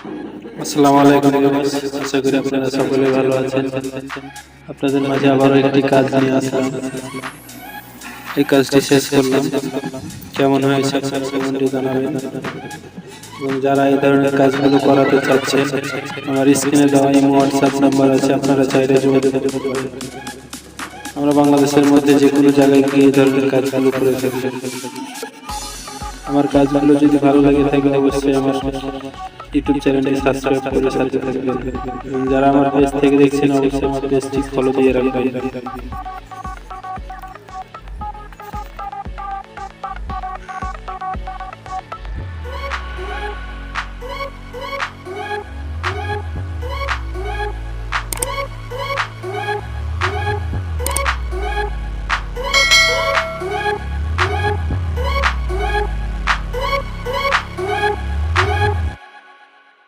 আসসালামু আলাইকুম আশা করি আপনারা সকলে ভালো আছেন। আপনাদের মাঝে আবারও একটি কাজ নিয়ে আসলাম। এই কাজটি শেষ করলাম। কেমন হয়েছে আপনারা জানাবেন। এবং যারা এই ধরনের কাজগুলো করাতে চাচ্ছেন, আমার স্ক্রিনে দেওয়া এই হোয়াটসঅ্যাপ নাম্বার আছে, আপনারা চাইলে যোগাযোগ করতে পারেন। আমরা বাংলাদেশের মধ্যে যে কোনো জায়গায় গিয়ে এই ধরনের কাজগুলো করে থাকি। আমার কাজগুলো যদি ভালো লাগে থাকে, অবশ্যই আমার ইউটিউব চ্যানেলটি সাবস্ক্রাইব করে সাথে থাকবেন। যারা আমার পেজ থেকে দেখছেন, অবশ্যই আমার পেজটি ফলো দিয়ে রাখবেন।